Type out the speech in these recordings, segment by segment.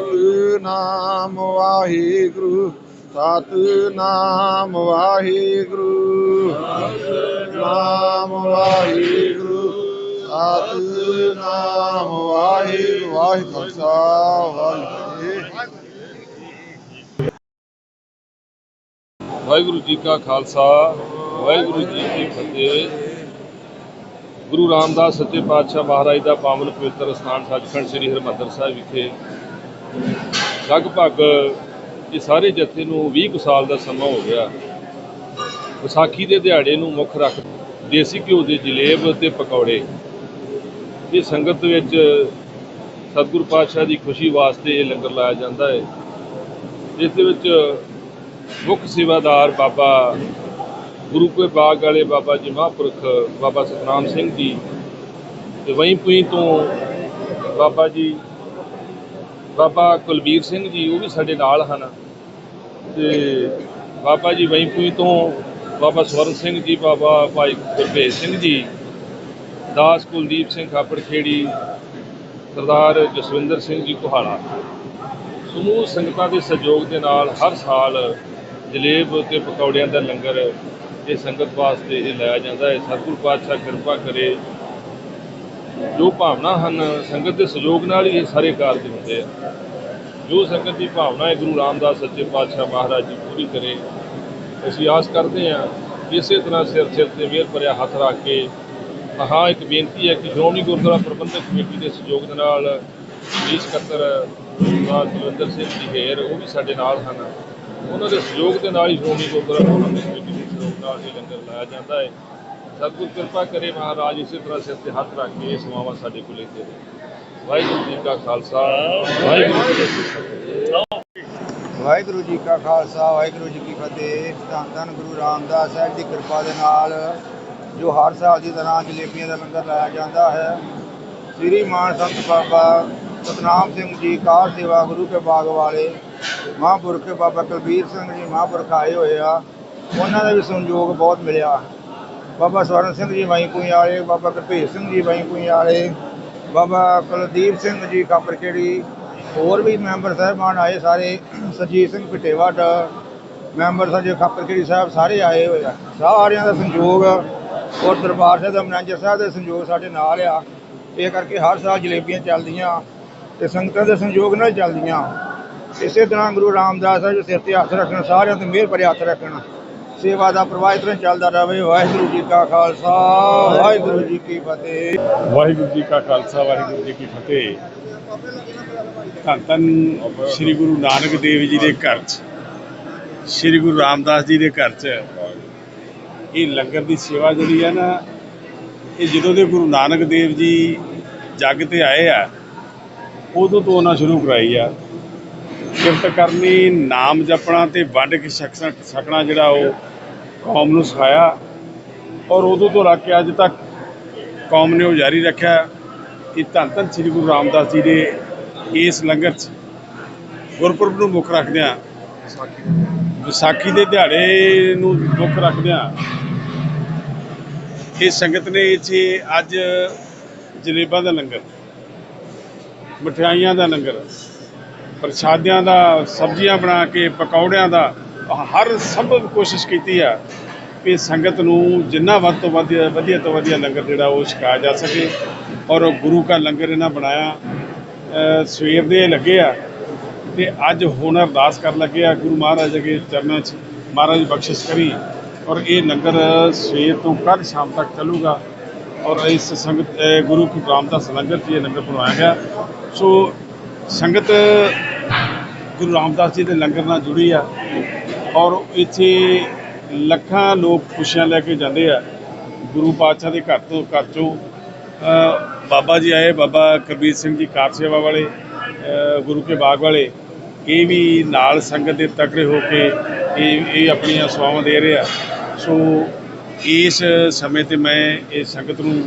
ਸਤਨਾਮ ਵਾਹਿਗੁਰੂ ਵਾਹਿਗੁਰੂ। ਸਾਹਿਬ ਵਾਹਿਗੁਰੂ ਵਾਹਿਗੁਰੂ। ਜੀ ਕਾ ਖਾਲਸਾ, ਵਾਹਿਗੁਰੂ ਜੀ ਕੀ ਫਤਿਹ। ਗੁਰੂ ਰਾਮਦਾਸ ਸੱਚੇ ਪਾਤਸ਼ਾਹ ਮਹਾਰਾਜ ਦਾ ਪਾਵਨ ਪਵਿੱਤਰ ਸਥਾਨ ਸੱਚਖੰਡ ਸ੍ਰੀ ਹਰਿਮੰਦਰ ਸਾਹਿਬ ਵਿਖੇ ਲਗਭਗ ਇਹ ਸਾਰੇ ਜਥੇ ਨੂੰ 20 ਕੁ ਸਾਲ ਦਾ ਸਮਾਂ ਹੋ ਗਿਆ। ਵਿਸਾਖੀ ਦੇ ਦਿਹਾੜੇ ਨੂੰ ਮੁੱਖ ਰੱਖ ਦੇਸੀ ਘਿਓ ਦੇ ਜਲੇਬ ਤੇ ਪਕੌੜੇ। ਇਹ ਸੰਗਤ ਵਿੱਚ ਸਤਿਗੁਰੂ ਪਾਤਸ਼ਾਹ ਦੀ ਖੁਸ਼ੀ ਵਾਸਤੇ ਇਹ ਲੰਗਰ ਲਾਇਆ ਜਾਂਦਾ ਹੈ। ਇਸ ਦੇ ਵਿੱਚ ਮੁੱਖ ਸੇਵਾਦਾਰ ਬਾਬਾ ਗੁਰੂ ਕੇ ਬਾਗ ਵਾਲੇ ਬਾਬਾ ਜੀ ਮਹਾਂਪੁਰਖ ਬਾਬਾ ਸਤਨਾਮ ਸਿੰਘ ਜੀ ਤੇ ਵਹੀਂ ਪੁਈ ਤੋਂ ਬਾਬਾ ਜੀ ਬਾਬਾ ਕੁਲਬੀਰ ਸਿੰਘ ਜੀ, ਉਹ ਵੀ ਸਾਡੇ ਨਾਲ ਹਨ। ਤੇ ਬਾਬਾ ਜੀ ਵਹੀਂ ਤੋਂ ਬਾਬਾ ਸਵਰਨ ਸਿੰਘ ਜੀ, ਬਾਬਾ ਭਾਈ ਗੁਰਭੇਜ ਸਿੰਘ ਜੀ, ਦਾਸ ਕੁਲਦੀਪ ਸਿੰਘ ਖਾਪੜ ਖੇੜੀ ਸਰਦਾਰ ਜਸਵਿੰਦਰ ਸਿੰਘ ਜੀ ਕੁਹਾੜਾ। ਸਮੂਹ ਸੰਗਤਾਂ ਦੇ ਸਹਿਯੋਗ ਦੇ ਨਾਲ ਹਰ ਸਾਲ ਜਲੇਬ ਤੇ ਪਕੌੜਿਆਂ ਦਾ ਲੰਗਰ ਇਹ ਸੰਗਤ ਵਾਸਤੇ ਇਹ ਲਾਇਆ ਜਾਂਦਾ ਹੈ। ਸਤਿਗੁਰੂ ਪਾਤਸ਼ਾਹ ਕਿਰਪਾ ਕਰੇ ਜੋ ਭਾਵਨਾ ਹਨ, ਸੰਗਤ ਦੇ ਸਹਿਯੋਗ ਨਾਲ ਹੀ ਇਹ ਸਾਰੇ ਕਾਰਜ ਹੁੰਦੇ ਆ। ਜੋ ਸੰਗਤ ਦੀ ਭਾਵਨਾ ਹੈ, ਗੁਰੂ ਰਾਮਦਾਸ ਸੱਚੇ ਪਾਤਸ਼ਾਹ ਮਹਾਰਾਜ ਜੀ ਪੂਰੀ ਕਰੇ, ਅਸੀਂ ਆਸ ਕਰਦੇ ਹਾਂ ਕਿ ਇਸੇ ਤਰ੍ਹਾਂ ਸਿਰ ਸਿਰ ਤੇ ਮਿਹਰ ਭਰਿਆ ਹੱਥ ਰੱਖ ਕੇ ਹਾਂ ਇੱਕ ਬੇਨਤੀ ਹੈ ਕਿ ਸ਼੍ਰੋਮਣੀ ਗੁਰਦੁਆਰਾ ਪ੍ਰਬੰਧਕ ਕਮੇਟੀ ਦੇ ਸਹਿਯੋਗ ਦੇ ਨਾਲ ਜੀ ਸਕੱਤਰ ਸਰਦਾਰ ਜਲੰਧਰ ਸਿੰਘ ਜੀ ਹੇਰ ਉਹ ਵੀ ਸਾਡੇ ਨਾਲ ਹਨ। ਉਹਨਾਂ ਦੇ ਸਹਿਯੋਗ ਦੇ ਨਾਲ ਹੀ ਸ਼੍ਰੋਮਣੀ ਗੁਰਦੁਆਰਾ ਪ੍ਰਬੰਧਕ ਕਮੇਟੀ ਦੇ ਸਹਿਯੋਗ ਨਾਲ ਇਹ ਲੰਗਰ ਲਾਇਆ ਜਾਂਦਾ ਹੈ। ਸਤਿਗੁਰ ਕਿਰਪਾ ਕਰੇ ਮਹਾਰਾਜ, ਇਸੇ ਤਰ੍ਹਾਂ ਸਿਰ ਤੇ ਹੱਥ ਰੱਖ ਕੇ ਇਹ ਸੇਵਾਵਾਂ ਸਾਡੇ ਕੋਲ ਲੈਂਦੇ ਵਾਹਿਗੁਰੂ ਜੀ ਕਾ ਖਾਲਸਾ, ਵਾਹਿਗੁਰੂ ਜੀ ਕੀ ਫਤਿਹ। ਵਾਹਿਗੁਰੂ ਜੀ ਕਾ ਖਾਲਸਾ, ਵਾਹਿਗੁਰੂ ਜੀ ਕੀ ਫਤਿਹ। ਧੰਨ ਧੰਨ ਗੁਰੂ ਰਾਮਦਾਸ ਸਾਹਿਬ ਦੀ ਕਿਰਪਾ ਦੇ ਨਾਲ ਜੋ ਹਰ ਸਾਲ ਦੀ ਤਰ੍ਹਾਂ ਜਲੇਬੀਆਂ ਦਾ ਲੰਗਰ ਲਾਇਆ ਜਾਂਦਾ ਹੈ, ਸ੍ਰੀ ਮਾਨ ਸੰਤ ਬਾਬਾ ਸਤਨਾਮ ਸਿੰਘ ਜੀ, ਕਾਰ ਸੇਵਾ ਗੁਰੂ ਕੇ ਬਾਗ ਵਾਲੇ, ਮਹਾਂਪੁਰਖ ਬਾਬਾ ਕੁਲਬੀਰ ਸਿੰਘ ਜੀ, ਮਹਾਂਪੁਰਖ ਆਏ ਹੋਏ ਆ। ਉਹਨਾਂ ਦਾ ਵੀ ਸੰਯੋਗ ਬਹੁਤ ਮਿਲਿਆ। ਬਾਬਾ ਸਵਰਨ ਸਿੰਘ ਜੀ ਵਾਈ ਪੁਈ ਵਾਲੇ ਬਾਬਾ ਗੁਰਭੇਜ ਸਿੰਘ ਜੀ ਵਾਈ ਪੁਈ ਵਾਲੇ ਬਾਬਾ ਕੁਲਦੀਪ ਸਿੰਘ ਜੀ ਕਾਪਰਖੇੜੀ ਹੋਰ ਵੀ ਮੈਂਬਰ ਸਾਹਿਬਾਨ ਆਏ ਸਾਰੇ, ਸਰਜੀਤ ਸਿੰਘ ਪਿਟੇਵਾਟ ਮੈਂਬਰ ਸਾਡੇ ਖਾਪਰਖੇੜੀ ਸਾਹਿਬ ਸਾਰੇ ਆਏ ਹੋਏ ਆ। ਸਾਰਿਆਂ ਦਾ ਸੰਯੋਗ, ਔਰ ਦਰਬਾਰ ਸਾਹਿਬ ਦਾ ਮੈਨੇਜਰ ਸਾਹਿਬ ਦੇ ਸੰਯੋਗ ਸਾਡੇ ਨਾਲ ਆ। ਇਹ ਕਰਕੇ ਹਰ ਸਾਲ ਜਲੇਬੀਆਂ ਚੱਲਦੀਆਂ ਤੇ ਸੰਗਤਾਂ ਦੇ ਸੰਯੋਗ ਨਾਲ ਚੱਲਦੀਆਂ। ਇਸੇ ਤਰ੍ਹਾਂ ਗੁਰੂ ਰਾਮਦਾਸ ਸਾਹਿਬ ਸਿਰ ਤੇ ਹੱਥ ਰੱਖਣ, ਸਾਰਿਆਂ ਤੇ ਮਿਹਰ ਭਰੇ ਹੱਥ ਰੱਖਣ। ਸੇਵਾ ਦਾ ਪ੍ਰਵਾਹ ਇਸ ਤਰ੍ਹਾਂ ਚੱਲਦਾ ਰਹੇ। ਵਾਹਿਗੁਰੂ ਜੀ ਕਾ ਖਾਲਸਾ, ਵਾਹਿਗੁਰੂ ਜੀ ਕੀ ਫਤਿਹ। ਵਾਹਿਗੁਰੂ ਜੀ ਕਾ ਖਾਲਸਾ, ਵਾਹਿਗੁਰੂ ਜੀ ਕੀ ਫਤਿਹ। ਧੰਨ ਧੰਨ ਸ੍ਰੀ ਗੁਰੂ ਨਾਨਕ ਦੇਵ ਜੀ ਦੇ ਘਰ 'ਚ, ਸ੍ਰੀ ਗੁਰੂ ਰਾਮਦਾਸ ਜੀ ਦੇ ਘਰ 'ਚ। ਇਹ ਲੰਗਰ ਦੀ ਸੇਵਾ ਜਿਹੜੀ ਹੈ ਨਾ, ਇਹ ਜਦੋਂ ਦੇ ਗੁਰੂ ਨਾਨਕ ਦੇਵ ਜੀ ਜੱਗ ਤੇ ਆਏ ਆ, ਉਦੋਂ ਤੋਂ ਉਹਨਾਂ ਸ਼ੁਰੂ ਕਰਾਈ ਆ। ਕਿਰਤ ਕਰਨੀ, ਨਾਮ ਜਪਣਾ ਤੇ ਵੰਡ ਕੇ ਸਕਣਾ ਜਿਹੜਾ ਉਹ ਕੌਮ ਨੂੰ ਸਿਖਾਇਆ ਔਰ ਉਦੋਂ ਤੋਂ ਲੈ ਕੇ ਅੱਜ ਤੱਕ ਕੌਮ ਨੇ ਉਹ ਜਾਰੀ ਰੱਖਿਆ ਕਿ ਧੰਨ ਧੰਨ ਸ੍ਰੀ ਗੁਰੂ ਰਾਮਦਾਸ ਜੀ ਦੇ ਇਸ ਲੰਗਰ 'ਚ ਗੁਰਪੁਰਬ ਨੂੰ ਮੁੱਖ ਰੱਖਦਿਆਂ, ਵਿਸਾਖੀ ਦੇ ਦਿਹਾੜੇ ਨੂੰ ਮੁੱਖ ਰੱਖਦਿਆਂ ਇਹ ਸੰਗਤ ਨੇ ਇੱਥੇ ਅੱਜ ਜਲੇਬਾਂ ਦਾ ਲੰਗਰ, ਮਠਿਆਈਆਂ ਦਾ ਲੰਗਰ, ਪ੍ਰਸ਼ਾਦਿਆਂ ਦਾ, ਸਬਜ਼ੀਆਂ ਬਣਾ ਕੇ ਪਕੌੜਿਆਂ ਦਾ ਹਰ ਸੰਭਵ ਕੋਸ਼ਿਸ਼ ਕੀਤੀ ਆ ਕਿ ਸੰਗਤ ਨੂੰ ਜਿੰਨਾ ਵੱਧ ਤੋਂ ਵੱਧ, ਵਧੀਆ ਤੋਂ ਵਧੀਆ ਲੰਗਰ ਜਿਹੜਾ ਉਹ ਛਕਾਇਆ ਜਾ ਸਕੇ ਔਰ ਗੁਰੂ ਕਾ ਲੰਗਰ ਇਹਨਾਂ ਬਣਾਇਆ। ਸਵੇਰ ਦੇ ਲੱਗੇ ਆ ਤੇ ਅੱਜ ਹੁਣ ਅਰਦਾਸ ਕਰਨ ਲੱਗੇ ਆ ਗੁਰੂ ਮਹਾਰਾਜ ਅਗੇ ਚਰਨਾਂ 'ਚ ਮਹਾਰਾਜ ਬਖਸ਼ਿਸ਼ ਕਰੀ ਔਰ ਇਹ ਲੰਗਰ ਸਵੇਰ ਤੋਂ ਕੱਲ੍ਹ ਸ਼ਾਮ ਤੱਕ ਚੱਲੂਗਾ ਔਰ ਇਸ ਸੰਗਤ ਗੁਰੂ ਕੀ ਰਾਮਦਾਸ ਲੰਗਰ 'ਚ ਇਹ ਲੰਗਰ ਬਣਾਇਆ ਗਿਆ। ਸੋ ਸੰਗਤ ਗੁਰੂ ਰਾਮਦਾਸ ਜੀ ਦੇ ਲੰਗਰ ਨਾਲ ਜੁੜੀ ਆ। ਔਰ ਇੱਥੇ ਲੱਖਾਂ ਲੋਕ ਖੁਸ਼ੀਆਂ ਲੈ ਕੇ ਜਾਂਦੇ ਆ। ਗੁਰੂ ਪਾਤਸ਼ਾਹ ਦੇ ਘਰ ਤੋਂ ਘਰ ਚੋਂ ਬਾਬਾ ਜੀ ਆਏ, ਬਾਬਾ ਕਰਬੀਰ ਸਿੰਘ ਜੀ ਕਾਰ ਸੇਵਾ ਵਾਲੇ ਗੁਰੂ ਕੇ ਬਾਗ ਵਾਲੇ। ਇਹ ਵੀ ਨਾਲ ਸੰਗਤ ਦੇ ਤਕੜੇ ਹੋ ਕੇ ਇਹ ਇਹ ਆਪਣੀਆਂ ਸੇਵਾਵਾਂ ਦੇ ਰਿਹਾ ਸੋ ਇਸ ਸਮੇਂ ਤੇ ਮੈਂ ਇਹ ਸੰਗਤ ਨੂੰ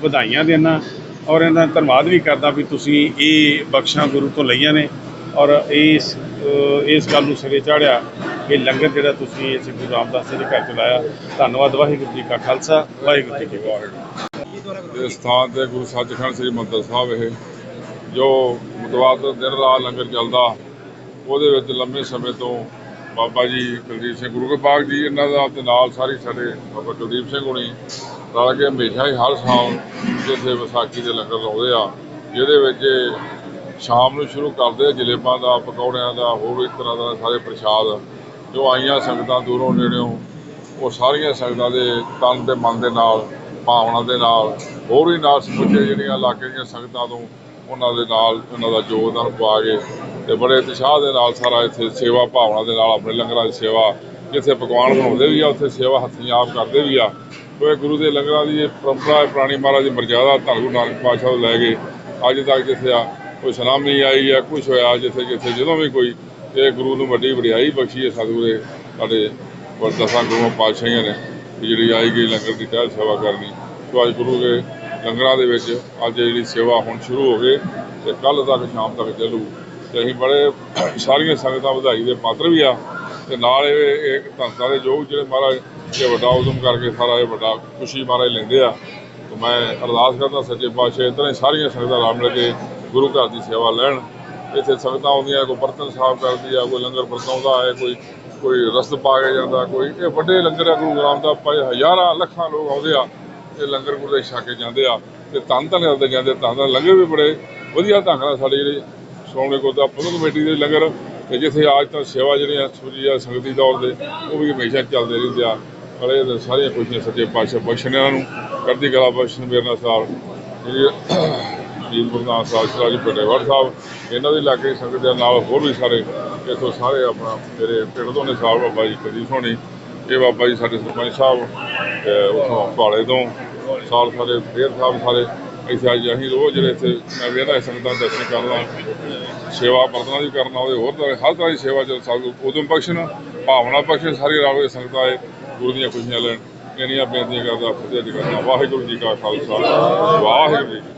ਵਧਾਈਆਂ ਦੇਣਾ ਔਰ ਇਹਨਾਂ ਦਾ ਧੰਨਵਾਦ ਵੀ ਕਰਦਾ ਵੀ ਤੁਸੀਂ ਇਹ ਬਖਸ਼ਾਂ ਗੁਰੂ ਤੋਂ ਲਈਆਂ ਨੇ ਔਰ ਇਸ ਇਸ ਗੱਲ ਨੂੰ ਸਿਰੇ ਚਾੜਿਆ ਕਿ ਲੰਗਰ ਜਿਹੜਾ ਤੁਸੀਂ ਇਸ ਗੁਰੂ ਰਾਮਦਾਸ ਜੀ ਦੇ ਘਰ ਚਲਾਇਆ ਧੰਨਵਾਦ, ਵਾਹਿਗੁਰੂ ਜੀ ਕਾ ਖਾਲਸਾ, ਵਾਹਿਗੁਰੂ ਜੀ ਕੀ ਫਤਿਹ। ਇਸ ਸਥਾਨ ਤੇ ਗੁਰੂ ਸੱਚਖੰਡ ਸ੍ਰੀ ਮੰਦਰ ਸਾਹਿਬ ਇਹ, ਜੋ ਮੁਤਵਾਦਰ ਦਿਨ ਰਾਤ ਲੰਗਰ ਚੱਲਦਾ, ਉਹਦੇ ਵਿੱਚ ਲੰਮੇ ਸਮੇਂ ਤੋਂ ਬਾਬਾ ਜੀ ਕੁਲਦੀਪ ਸਿੰਘ, ਗੁਰੂ ਕੇ ਜੀ ਇਹਨਾਂ ਦਾ ਤੇ ਨਾਲ ਸਾਰੀ ਸਾਡੇ ਬਾਬਾ ਕੁਲਦੀਪ ਸਿੰਘ ਹੋਣੀ, ਰਲ ਕੇ ਹਮੇਸ਼ਾ ਹੀ ਹਰ ਸਾਲ ਜਿੱਥੇ ਵਿਸਾਖੀ ਦੇ ਲੰਗਰ ਲਾਉਂਦੇ ਆ, ਜਿਹਦੇ ਵਿੱਚ ਸ਼ਾਮ ਨੂੰ ਸ਼ੁਰੂ ਕਰਦੇ ਆ, ਜਲੇਬਾਂ ਦਾ, ਪਕੌੜਿਆਂ ਦਾ, ਹੋਰ ਇੱਕ ਤਰ੍ਹਾਂ ਦਾ ਸਾਰੇ ਪ੍ਰਸ਼ਾਦ, ਜੋ ਆਈਆਂ ਸੰਗਤਾਂ ਦੂਰੋਂ ਨੇੜਿਓਂ, ਉਹ ਸਾਰੀਆਂ ਸੰਗਤਾਂ ਦੇ ਤਨ ਤੇ ਮਨ ਦੇ ਨਾਲ, ਭਾਵਨਾ ਦੇ ਨਾਲ, ਹੋਰ ਵੀ ਨਾਲ ਸਮੁੱਚੇ ਜਿਹੜੀਆਂ ਇਲਾਕੇ ਦੀਆਂ ਸੰਗਤਾਂ ਤੋਂ ਉਹਨਾਂ ਦੇ ਨਾਲ, ਉਹਨਾਂ ਦਾ ਯੋਗਦਾਨ ਪਾ ਕੇ ਤੇ ਬੜੇ ਉਤਸ਼ਾਹ ਦੇ ਨਾਲ ਸਾਰਾ ਇੱਥੇ ਸੇਵਾ, ਭਾਵਨਾ ਦੇ ਨਾਲ ਆਪਣੇ ਲੰਗਰਾਂ ਦੀ ਸੇਵਾ, ਜਿੱਥੇ ਪਕਵਾਨ ਬਣਾਉਂਦੇ ਵੀ ਆ, ਉੱਥੇ ਸੇਵਾ ਹੱਥੀਂ ਆਪ ਕਰਦੇ ਵੀ ਆ। ਕੋਈ ਗੁਰੂ ਦੇ ਲੰਗਰਾਂ ਦੀ ਇਹ ਪਰੰਪਰਾ ਹੈ, ਪੁਰਾਣੀ ਮਹਾਰਾਜ ਦੀ ਮਰਜ਼ਾਦਾ ਧੰਨ ਗੁਰੂ ਨਾਨਕ ਪਾਤਸ਼ਾਹ ਤੋਂ ਲੈ ਕੇ ਅੱਜ ਤੱਕ ਜਿੱਥੇ ਆ ਕੋਈ ਸੁਨਾਮੀ ਆਈ ਜਾਂ ਕੁਝ ਹੋਇਆ ਜਿੱਥੇ ਜਿੱਥੇ ਜਦੋਂ ਵੀ ਕੋਈ ਇਹ ਗੁਰੂ ਨੂੰ ਵੱਡੀ ਵਡਿਆਈ ਬਖਸ਼ੀ ਹੈ ਸਤਿਗੁਰੇ ਦੇ ਸਾਡੇ ਵਰਦਸਾਂ ਗੁਰੂ ਪਾਤਸ਼ਾਹੀਆਂ ਨੇ ਕਿ ਜਿਹੜੀ ਆਈ ਗਈ ਲੰਗਰ ਦੀ ਟਹਿਲ ਸੇਵਾ ਕਰਨੀ। ਸੋ ਅੱਜ ਗੁਰੂ ਦੇ ਲੰਗਰਾਂ ਦੇ ਵਿੱਚ ਅੱਜ ਜਿਹੜੀ ਸੇਵਾ ਹੁਣ ਸ਼ੁਰੂ ਹੋ ਗਈ ਤੇ ਕੱਲ ਤੱਕ, ਸ਼ਾਮ ਤੱਕ ਚੱਲੂ। ਤੇ ਅਸੀਂ ਬੜੇ ਸਾਰੀਆਂ ਸੰਗਤਾਂ ਵਧਾਈ ਦੇ ਪਾਤਰ ਵੀ ਆ ਤੇ ਨਾਲ ਇਹ ਇੱਕ ਧੰਨਤਾ ਦੇ ਯੋਗ ਜਿਹੜੇ ਮਹਾਰਾਜ ਇਹ ਵੱਡਾ ਉਦਮ ਕਰਕੇ ਸਾਰਾ ਇਹ ਵੱਡਾ ਖੁਸ਼ੀ ਮਹਾਰਾਜ ਲੈਂਦੇ ਆ। ਤੇ ਮੈਂ ਅਰਦਾਸ ਕਰਦਾ ਸੱਚੇ ਪਾਤਸ਼ਾਹ ਇਸ ਤਰ੍ਹਾਂ ਹੀ ਸਾਰੀਆਂ ਸੰਗਤਾਂ ਰਾਮ ਮਿਲ ਕੇ ਗੁਰੂ ਘਰ ਦੀ ਸੇਵਾ ਲੈਣ। ਇੱਥੇ ਸੰਗਤਾਂ ਆਉਂਦੀਆਂ, ਕੋਈ ਬਰਤਨ ਸਾਫ਼ ਕਰਦੀ ਆ, ਕੋਈ ਲੰਗਰ ਵਰਤਾਉਂਦਾ ਹੈ, ਕੋਈ ਕੋਈ ਰਸਤ ਪਾ ਕੇ ਜਾਂਦਾ, ਕੋਈ ਇਹ ਵੱਡੇ ਲੰਗਰ ਆ, ਗੁਰੂ ਗ੍ਰਾਮ ਦਾ ਭਾਈ ਹਜ਼ਾਰਾਂ ਲੱਖਾਂ ਲੋਕ ਆਉਂਦੇ ਆ ਇਹ ਲੰਗਰ ਗੁਰੂ ਦੇ ਛਕ ਕੇ ਜਾਂਦੇ ਆ, ਤੇ ਧੰਨ ਧੰਨ ਕਰਦੇ ਜਾਂਦੇ ਧੰਨ ਧੰਨ ਲੰਗਰ ਵੀ ਬੜੇ ਵਧੀਆ ਢੰਗ ਨਾਲ ਸਾਡੇ ਜਿਹੜੇ ਸ਼੍ਰੋਮਣੀ ਗੁਰਦੁਆਰਾ ਪ੍ਰਬੰਧਕ ਕਮੇਟੀ ਦੇ ਲੰਗਰ, ਤੇ ਜਿੱਥੇ ਅੱਜ ਤਾਂ ਸੇਵਾ ਜਿਹੜੀਆਂ ਸੁਜੀ ਆ, ਸੰਗਤੀ ਤੌਰ ਤੇ ਉਹ ਵੀ ਹਮੇਸ਼ਾ ਚੱਲਦੇ ਰਹਿੰਦੇ ਆ। ਪਰ ਇਹ ਸਾਰੀਆਂ ਖੁਸ਼ੀਆਂ ਸੱਚੇ ਪਾਤਸ਼ਾਹ ਬਖਸ਼ਣ ਇਹਨਾਂ ਨੂੰ। ਕਰਦੀ ਕਲਾ ਬਖਸ਼ਣ ਮੇਰਨਾ ਸਾਹਿਬ ਜਿਹੜੀ ਜੀ ਗੁਰਦਾਸ ਸਾਹਿਬ ਸਰਾਜ ਪਟੇਵਾਲ ਸਾਹਿਬ, ਇਹਨਾਂ ਦੇ ਇਲਾਕੇ ਸੰਗਤ ਦੇ ਨਾਲ ਹੋਰ ਵੀ ਸਾਰੇ, ਇੱਥੋਂ ਸਾਰੇ ਆਪਣਾ ਮੇਰੇ ਪਿੰਡ ਤੋਂ ਨੇ ਸਾਹਿਬ, ਬਾਬਾ ਜੀ ਕੁਲਦੀਪ ਹੋਣੀ ਇਹ ਬਾਬਾ ਜੀ ਸਾਡੇ ਸਰਪੰਚ ਸਾਹਿਬ, ਤੇ ਉਥੋਂ ਭਾਲੇ ਤੋਂ, ਸਾਲ ਸਾਰੇ ਫੇਰ ਸਾਹਿਬ ਸਾਰੇ, ਇੱਥੇ ਅੱਜ ਅਸੀਂ ਰੋਜ਼ ਜਿਹੜੇ ਇੱਥੇ, ਮੈਂ ਵੇਖਦਾ ਸੰਗਤਾਂ ਦੇ ਦਰਸ਼ਨ ਕਰਨਾ ਸੇਵਾ ਵਰਤਣਾ ਵੀ ਕਰਨਾ ਉਹਦੇ ਹੋਰ ਤਰ੍ਹਾਂ, ਹਰ ਤਰ੍ਹਾਂ ਦੀ ਸੇਵਾ ਚ ਸਭ ਉਦਮ ਬਖਸ਼ਣ ਭਾਵਨਾ ਬਖਸ਼ਣ ਸਾਰੀ ਰਾਵੇ ਸੰਗਤਾਂ ਇਹ ਗੁਰੂ ਦੀਆਂ ਖੁਸ਼ੀਆਂ ਲੈਣ, ਇੰਨੀਆਂ ਬੇਨਤੀਆਂ ਕਰਦਾ, ਫਤਿਹ ਜੀ ਕਰਦਾ, ਵਾਹਿਗੁਰੂ ਜੀ ਕਾ ਖਾਲਸਾ, ਵਾਹਿਗੁਰੂ ਜੀ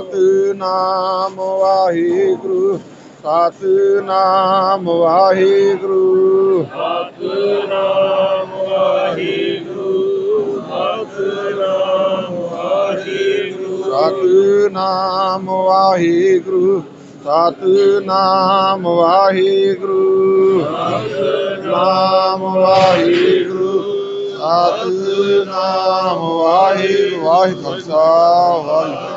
ਸਤਨਾਮ ਵਾਹਿਗੁਰੂ ਸਤਨਾਮ ਵਾਹਿਗੁਰੂ। ਨਾਮ ਵਾਹਿਗੁਰੂ ਸਤਨਾਮ ਵਾਹਿਗੁਰੂ। ਵਾਹਿਗੁਰੂ ਖਾਲਸਾ ਵਾਹਿਗੁਰੂ।